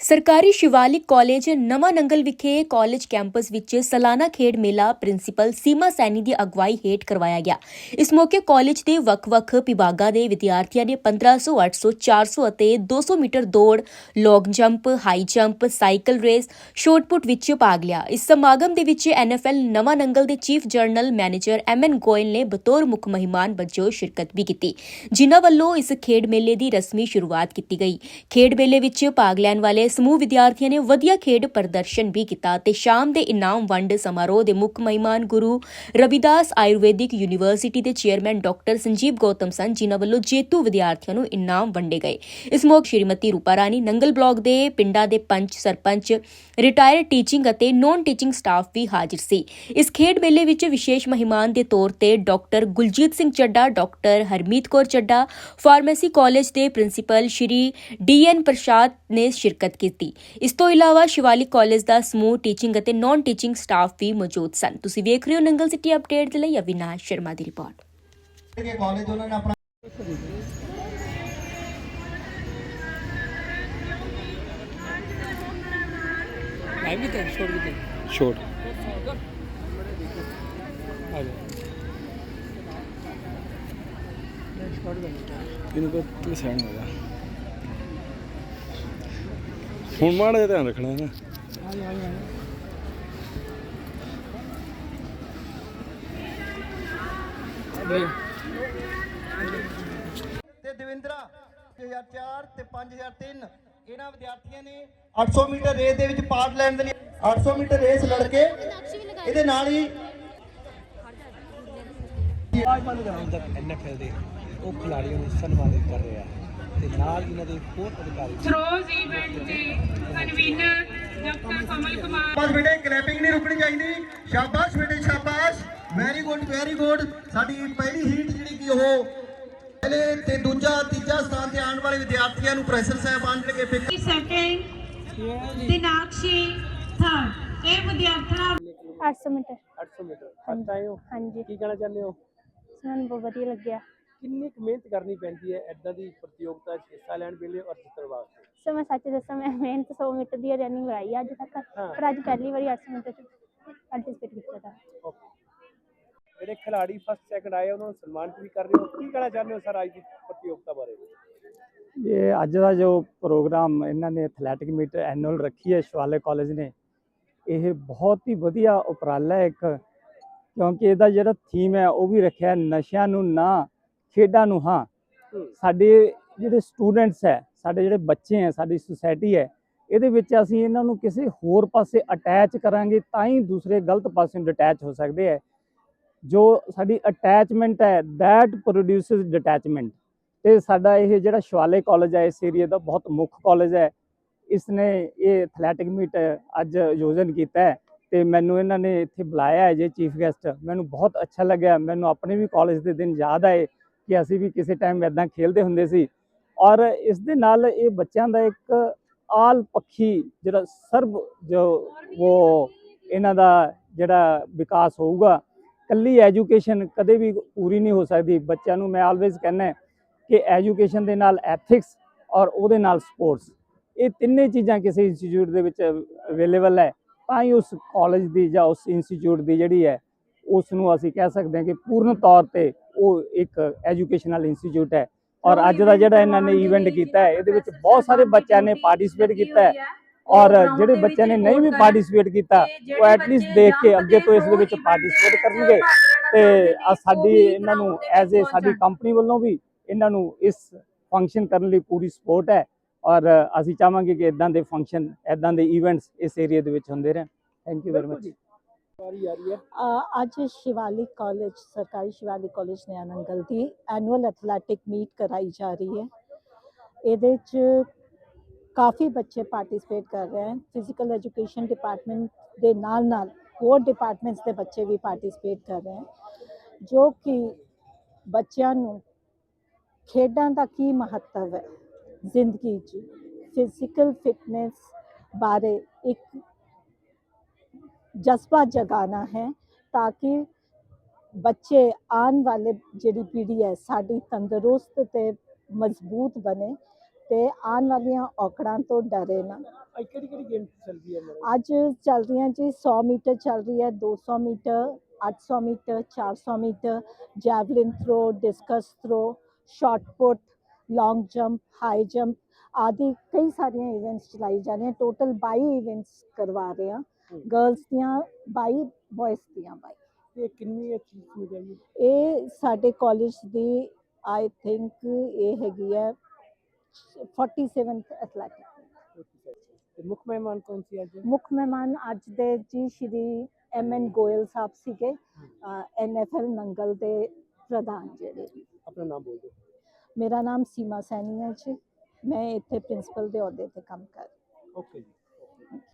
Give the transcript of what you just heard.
ਸਰਕਾਰੀ ਸ਼ਿਵਾਲਿਕ ਕਾਲਜ ਨਵਾਂ ਨੰਗਲ ਵਿਖੇ ਕਾਲਜ ਕੈਂਪਸ ਵਿੱਚ ਸਾਲਾਨਾ ਖੇਡ ਮੇਲਾ ਪ੍ਰਿੰਸੀਪਲ ਸੀਮਾ ਸੈਣੀ ਦੀ ਅਗਵਾਈ ਹੇਠ ਕਰਵਾਇਆ ਗਿਆ। ਇਸ ਮੌਕੇ ਕਾਲਜ ਦੇ ਵੱਖ-ਵੱਖ ਵਿਭਾਗਾਂ ਦੇ ਵਿਦਿਆਰਥੀਆਂ ਨੇ 1500 800 400 ਅਤੇ 200 ਮੀਟਰ ਦੌੜ, long jump, high jump, cycle race shot put ਵਿੱਚ ਭਾਗ ਲਿਆ। ਇਸ ਸਮਾਗਮ ਦੇ ਵਿੱਚ ਐਨਐਫਐਲ ਨਵਾਂ ਨੰਗਲ ਦੇ chief general manager MN Goyal ਨੇ ਬਤੌਰ ਮੁੱਖ ਮਹਿਮਾਨ ਵਜੋਂ ਸ਼ਿਰਕਤ ਵੀ ਕੀਤੀ, ਜਿਨ੍ਹਾਂ ਵੱਲੋਂ ਇਸ ਖੇਡ ਮੇਲੇ ਦੀ ਰਸਮੀ ਸ਼ੁਰੂਆਤ ਕੀਤੀ ਗਈ। ਖੇਡ ਮੇਲੇ ਵਿੱਚ ਭਾਗ ਲੈਣ ਵਾਲੇ ਸਮੂਹ ਵਿਦਿਆਰਥੀਆਂ ਨੇ ਵਧੀਆ ਖੇਡ ਪ੍ਰਦਰਸ਼ਨ ਵੀ ਕੀਤਾ ਤੇ ਸ਼ਾਮ ਦੇ ਇਨਾਮ ਵੰਡ ਸਮਾਰੋਹ ਦੇ ਮੁੱਖ ਮਹਿਮਾਨ ਗੁਰੂ ਰਵਿਦਾਸ ਆਯੁਰਵੈਦਿਕ ਯੂਨੀਵਰਸਿਟੀ ਦੇ ਚੇਅਰਮੈਨ ਡਾਕਟਰ ਸੰਜੀਵ ਗੌਤਮ ਸਨ ਜਿਨ੍ਹਾਂ ਵੱਲੋਂ ਜੇਤੂ ਵਿਦਿਆਰਥੀਆਂ ਨੂੰ ਇਨਾਮ ਵੰਡੇ ਗਏ। ਇਸ ਮੌਕੇ ਸ਼੍ਰੀਮਤੀ ਰੂਪਾ ਰਾਣੀ, ਨੰਗਲ ਬਲਾਕ ਦੇ ਪਿੰਡਾਂ ਦੇ ਪੰਚ ਸਰਪੰਚ ਰਿਟਾਇਰਡ ਟੀਚਿੰਗ ਅਤੇ ਨੌਨ ਟੀਚਿੰਗ ਸਟਾਫ ਵੀ ਹਾਜ਼ਰ ਸੀ। ਇਸ ਖੇਡ ਮੇਲੇ ਵਿੱਚ ਵਿਸ਼ੇਸ਼ ਮਹਿਮਾਨ ਦੇ ਤੌਰ ਤੇ doctor Guljit Singh Chadha, doctor Harmeet Kaur Chadha, pharmacy college ਦੇ ਪ੍ਰਿੰਸੀਪਲ ਸ਼੍ਰੀ ਡੀਐਨ ਪ੍ਰਸਾਦ ਨੇ ਸ਼ਿਰਕਤ ਕੀਤੀ। ਇਸ ਤੋਂ ਇਲਾਵਾ ਸ਼ਿਵਾਲਿਕ ਕਾਲਜ ਦਾ ਸਮੂਹ ਟੀਚਿੰਗ ਅਤੇ ਨੌਨ ਟੀਚਿੰਗ ਸਟਾਫ ਵੀ ਮੌਜੂਦ ਸਨ। ਤੁਸੀਂ ਵੇਖ ਰਹੇ ਹੋ ਨੰਗਲ ਸਿਟੀ ਅਪਡੇਟ ਦੇ ਲਈ ਅਵਿਨਾਸ਼ ਸ਼ਰਮਾ ਦੀ ਰਿਪੋਰਟ ਕੇ ਕਾਲਜ ਉਹਨਾਂ ਨੇ ਆਪਣਾ ਮੈਂ ਵੀ ਤਾਂ ਛੋੜ ਦਿੱਤੇ ਛੋਟ ਆ ਜਾ ਛੋੜ ਇਹਨੂੰ ਕੋ ਤੂੰ ਸਹਿਣ ਹੋ ਜਾ। ਹੁਣ ਮਾੜਾ ਜਿਹਾ ਧਿਆਨ ਰੱਖਣਾ ਹੈ ਨਾ ਆ ਜਾ ਆ ਜਾ ਤੇ ਦਵਿੰਦਰਾ 2004 ਤੇ 5003 ਇਹਨਾਂ ਵਿਦਿਆਰਥੀਆਂ ਨੇ 800 ਮੀਟਰ ਰੇਸ ਦੇ ਵਿੱਚ ਪਾਰਟ ਲੈਣ ਦੇ ਲਈ 800 ਮੀਟਰ ਰੇਸ ਲੜ ਕੇ ਇਹਦੇ ਨਾਲ ਹੀ ਤੱਕ ਐਨਐਫਐਲ ਦੇ ਉਹ ਖਿਡਾਰੀਆਂ ਨੂੰ ਸਨਮਾਨਿਤ ਕਰ ਰਿਹਾ ਤੇ ਨਾਲ ਇਹਨਾਂ ਦੇ ਹੋਰ ਅਧਿਕਾਰੀ ਥਰੋਜ਼ ਇਵੈਂਟ ਦੇ ਕਨਵੀਨਰ ਡਾਕਟਰ ਕਮਲ ਕੁਮਾਰ ਬਸ ਬੇਟੇ ਕਲੈਪਿੰਗ ਨਹੀਂ ਰੁਕਣੀ ਚਾਹੀਦੀ। ਸ਼ਾਬਾਸ਼ ਬੇਟੇ ਸ਼ਾਬਾਸ਼। ਵੈਰੀ ਗੁੱਡ ਵੈਰੀ ਗੁੱਡ ਸਾਡੀ ਪਹਿਲੀ ਹੀਟ ਜਿਹੜੀ ਕਿ ਉਹ ਪਹਿਲੇ ਤੇ ਦੂਜਾ ਤੀਜਾ ਸਥਾਨ ਤੇ ਆਉਣ ਵਾਲੇ ਵਿਦਿਆਰਥੀਆਂ ਨੂੰ ਪ੍ਰੋਫੈਸਰ ਸਾਹਿਬਾਨ ਕਿ ਪਿਕ ਸੈਕਿੰਡ ਦਿਨਾਕਸ਼ੀ ਥਰਡ ਇਹ ਵਿਦਿਆਰਥਣਾਂ 800 ਮੀਟਰ। 800 ਮੀਟਰ। ਹਾਂਜੀ। ਕੀ ਕਹਿਣਾ ਚਾਹੁੰਦੇ ਹੋ? ਸਾਨੂੰ ਬਹੁਤ ਵਧੀਆ ਲੱਗਿਆ। ਕਿੰਨੀ ਕੁ ਮਿਹਨਤ ਕਰਨੀ ਪੈਂਦੀ ਹੈ ਐਦਾਂ ਦੀ ਪ੍ਰਤੀਯੋਗਤਾ 'ਚ ਹਿੱਸਾ ਲੈਣ ਵੇਲੇ ਔਰ ਜਿੱਤਣ ਵਾਸਤੇ? ਸੋ ਮੈਂ ਸੱਚ ਦੱਸਾਂ ਮੈਂ ਮਿਹਨਤ 100 ਮੀਟਰ ਦੀ ਰਨਿੰਗ ਲਗਾਈ ਆ ਅੱਜ ਤੱਕ ਹਾਂ। ਪਰ ਅੱਜ ਪਹਿਲੀ ਵਾਰੀ 800 ਮੀਟਰ ਚ ਪਾਰਟਿਸਿਪੇਟ ਕੀਤਾ ਤਾ। ਓਕੇ ਜਿਹੜੇ ਖਿਡਾਰੀ ਫਸਟ ਸੈਕੰਡ ਆਏ ਉਹਨਾਂ ਨੂੰ ਸਨਮਾਨਿਤ ਵੀ ਕਰ ਰਹੇ ਹੋ। ਕੀ ਕਹਿਣਾ ਚਾਹੁੰਦੇ ਹੋ ਸਰ ਅੱਜ ਦੀ ਪ੍ਰਤੀਯੋਗਤਾ ਬਾਰੇ? ਇਹ ਅੱਜ ਦਾ ਜੋ ਪ੍ਰੋਗਰਾਮ ਇਹਨਾਂ ਨੇ ਐਥਲੈਟਿਕ ਮੀਟ ਐਨੂਅਲ ਰੱਖੀ ਹੈ ਸ਼ਿਵਾਲੇ ਕਾਲਜ ਨੇ ਇਹ ਬਹੁਤ ਹੀ ਵਧੀਆ ਉਪਰਾਲਾ ਹੈ ਇੱਕ ਕਿਉਂਕਿ ਇਹਦਾ ਜਿਹੜਾ ਥੀਮ ਹੈ ਉਹ ਵੀ ਰੱਖਿਆ ਹੈ, ਨਸ਼ਿਆਂ ਨੂੰ ਨਾ ਖੇਡਾਂ ਨੂੰ ਹਾਂ। ਸਾਡੇ ਜਿਹੜੇ ਸਟੂਡੈਂਟਸ ਹੈ ਸਾਡੇ ਜਿਹੜੇ ਬੱਚੇ ਹੈ ਸਾਡੀ ਸੁਸਾਇਟੀ ਹੈ ਇਹਦੇ ਵਿੱਚ ਅਸੀਂ ਇਹਨਾਂ ਨੂੰ ਕਿਸੇ ਹੋਰ ਪਾਸੇ ਅਟੈਚ ਕਰਾਂਗੇ ਤਾਂ ਹੀ ਦੂਸਰੇ ਗਲਤ ਪਾਸੇ ਡਿਟੈਚ ਹੋ ਸਕਦੇ ਹੈ। ਜੋ ਸਾਡੀ ਅਟੈਚਮੈਂਟ ਹੈ that produces detachment ਤੇ ਸਾਡਾ ਇਹ ਜਿਹੜਾ ਸ਼ਿਵਾਲੇ ਕਾਲਜ ਹੈ ਇਸ ਏਰੀਆ ਦਾ ਬਹੁਤ ਮੁੱਖ ਕਾਲਜ ਹੈ। ਇਸ ਨੇ ਇਹ ਐਥਲੈਟਿਕ ਮੀਟ ਅੱਜ ਆਯੋਜਨ ਕੀਤਾ ਹੈ ਤੇ ਮੈਨੂੰ ਇਹਨਾਂ ਨੇ ਇੱਥੇ ਬੁਲਾਇਆ ਹੈ ਜੇ ਚੀਫ ਗੈਸਟ ਮੈਨੂੰ ਬਹੁਤ ਅੱਛਾ ਲੱਗਿਆ ਮੈਨੂੰ ਆਪਣੇ ਵੀ ਕਾਲਜ ਦੇ ਦਿਨ ਯਾਦ ਆਏ। ਕਿ ਅਸੀਂ ਵੀ ਕਿਸੇ ਟਾਈਮ ਇਦਾਂ ਖੇਡਦੇ ਹੁੰਦੇ ਸੀ। ਔਰ ਇਸ ਦੇ ਨਾਲ ਇਹ ਬੱਚਿਆਂ ਦਾ ਇੱਕ ਆਲ ਪੱਖੀ ਜਿਹੜਾ ਸਰਬ ਜੋ ਉਹ ਇਹਨਾਂ ਦਾ ਜਿਹੜਾ ਵਿਕਾਸ ਹੋਊਗਾ ਕੱਲੀ ਐਜੂਕੇਸ਼ਨ ਕਦੇ ਵੀ ਪੂਰੀ ਨਹੀਂ ਹੋ ਸਕਦੀ। ਬੱਚਿਆਂ ਨੂੰ ਮੈਂ ਆਲਵੇਜ਼ ਕਹਿੰਦਾ ਕਿ ਐਜੂਕੇਸ਼ਨ ਦੇ ਨਾਲ ਐਥਿਕਸ ਔਰ ਉਹਦੇ ਨਾਲ ਸਪੋਰਟਸ ਇਹ ਤਿੰਨੇ ਚੀਜ਼ਾਂ ਕਿਸੇ ਇੰਸਟੀਚਿਊਟ ਦੇ ਵਿੱਚ ਅਵੇਲੇਬਲ ਹੈ। ਤਾਂ ਹੀ ਉਸ ਕਾਲਜ ਦੀ ਜਾਂ ਉਸ ਇੰਸਟੀਚਿਊਟ ਦੀ ਜਿਹੜੀ ਹੈ ਉਸ ਨੂੰ ਅਸੀਂ ਕਹਿ ਸਕਦੇ ਹਾਂ ਕਿ ਪੂਰਨ ਤੌਰ ਤੇ ਉਹ ਇੱਕ ਐਜੂਕੇਸ਼ਨਲ ਇੰਸਟੀਚਿਊਟ ਹੈ। ਔਰ ਅੱਜ ਦਾ ਜਿਹੜਾ ਇਹਨਾਂ ਨੇ ਇਵੈਂਟ ਕੀਤਾ ਹੈ ਇਹਦੇ ਵਿੱਚ ਬਹੁਤ ਸਾਰੇ ਬੱਚਿਆਂ ਨੇ ਪਾਰਟਿਸਿਪੇਟ ਕੀਤਾ ਹੈ। ਔਰ ਜਿਹੜੇ ਬੱਚਿਆਂ ਨੇ ਨਹੀਂ ਵੀ ਪਾਰਟਿਸਿਪੇਟ ਕੀਤਾ ਉਹ ਐਟਲੀਸਟ ਦੇਖ ਕੇ ਅੱਗੇ ਤੋਂ ਇਸ ਦੇ ਵਿੱਚ ਪਾਰਟਿਸਿਪੇਟ ਕਰਨਗੇ। ਤੇ ਆ ਸਾਡੀ ਇਹਨਾਂ ਨੂੰ ਐਜ਼ ਏ ਸਾਡੀ ਕੰਪਨੀ ਵੱਲੋਂ ਵੀ ਇਹਨਾਂ ਨੂੰ ਇਸ ਫੰਕਸ਼ਨ ਕਰਨ ਲਈ ਪੂਰੀ ਸਪੋਰਟ ਹੈ। ਔਰ ਅਸੀਂ ਚਾਹਾਂਗੇ ਕਿ ਇਦਾਂ ਦੇ ਫੰਕਸ਼ਨ ਇਦਾਂ ਦੇ ਇਵੈਂਟਸ ਇਸ ਏਰੀਆ ਦੇ ਵਿੱਚ ਹੁੰਦੇ ਰਹਿਣ। ਥੈਂਕ ਯੂ ਵੈਰੀ ਮਚ ਵਾਰੀ ਆ ਰਹੀ ਹੈ। ਅ, ਅੱਜ ਸ਼ਿਵਾਲਿਕ ਕਾਲਜ ਸਰਕਾਰੀ ਸ਼ਿਵਾਲਿਕ ਕਾਲਜ ਨਿਆਨੰਗਲ ਦੀ ਐਨੂਅਲ ਐਥਲੈਟਿਕ ਮੀਟ ਕਰਾਈ ਜਾ ਰਹੀ ਹੈ। ਇਹਦੇ 'ਚ ਕਾਫੀ ਬੱਚੇ ਪਾਰਟਿਸਿਪੇਟ ਕਰ ਰਹੇ ਹਨ। ਫਿਜ਼ੀਕਲ ਐਜੂਕੇਸ਼ਨ ਡਿਪਾਰਟਮੈਂਟ ਦੇ ਨਾਲ ਨਾਲ ਹੋਰ ਡਿਪਾਰਟਮੈਂਟਸ ਦੇ ਬੱਚੇ ਵੀ ਪਾਰਟਿਸਿਪੇਟ ਕਰ ਰਹੇ ਹਨ। ਜੋ ਕਿ ਬੱਚਿਆਂ ਨੂੰ ਖੇਡਾਂ ਦਾ ਕੀ ਮਹੱਤਵ ਹੈ ਜ਼ਿੰਦਗੀ 'ਚ? ਫਿਜ਼ੀਕਲ ਫਿਟਨੈਸ ਬਾਰੇ ਇੱਕ ਜਜ਼ਬਾ ਜਗਾਉਣਾ ਹੈ ਤਾਂ ਕਿ ਬੱਚੇ ਆਉਣ ਵਾਲੇ ਜਿਹੜੀ ਪੀੜ੍ਹੀ ਹੈ ਸਾਡੀ ਤੰਦਰੁਸਤ ਤੇ ਮਜ਼ਬੂਤ ਬਣੇ ਤੇ ਆਉਣ ਵਾਲੀਆਂ ਔਕੜਾਂ ਤੋਂ ਡਰੇ ਨਾ। ਅੱਜ ਕਿਹੜੀ ਕਿਹੜੀ ਗੇਮ ਚੱਲਦੀ ਹੈ ਮੇਰੇ ਅੱਜ ਚੱਲ ਰਹੀਆਂ ਜੀ 100 ਮੀਟਰ ਚੱਲ ਰਹੀ ਹੈ 200 metre 800 metre 400 metre javelin throw discus throw shot put long jump high jump ਆਦਿ ਕਈ ਸਾਰੀਆਂ ਇਵੈਂਟਸ ਚਲਾਈ ਜਾ ਰਹੀਆਂ। ਟੋਟਲ 22 ਇਵੈਂਟਸ ਕਰਵਾ ਰਹੇ ਹਾਂ। ਗਰਲਸ ਦੀਆਂ 22 ਬॉयਜ਼ ਦੀਆਂ 22 ਤੇ ਕਿੰਨੀ ਚੀਜ਼ ਮਿਲ ਜਾਏਗੀ ਇਹ ਸਾਡੇ ਕਾਲਜ ਦੀ ਆਈ ਥਿੰਕ ਇਹ ਹੈਗੀ ਹੈ 47th ਐਥਲੈਟਿਕ। ਤੇ ਮੁੱਖ ਮਹਿਮਾਨ ਕੌਣ ਸੀ ਅੱਜ? ਮੁੱਖ ਮਹਿਮਾਨ ਅੱਜ ਦੇ ਜੀ ਸ਼੍ਰੀ ਐਮ ਐਨ ਗੋਇਲ ਸਾਹਿਬ ਸੀਗੇ। ਐਨਐਫਐਲ ਨੰਗਲ ਦੇ ਪ੍ਰਧਾਨ ਜਿਹੜੇ। ਆਪਣਾ ਨਾਮ ਬੋਲ ਦਿਓ। ਮੇਰਾ ਨਾਮ ਸੀਮਾ ਸੈਣੀ ਹੈ ਜੀ। ਮੈਂ ਇੱਥੇ ਪ੍ਰਿੰਸੀਪਲ ਦੇ ਅਹੁਦੇ ਤੇ ਕੰਮ ਕਰ ਹਾਂ ਓਕੇ ਜੀ।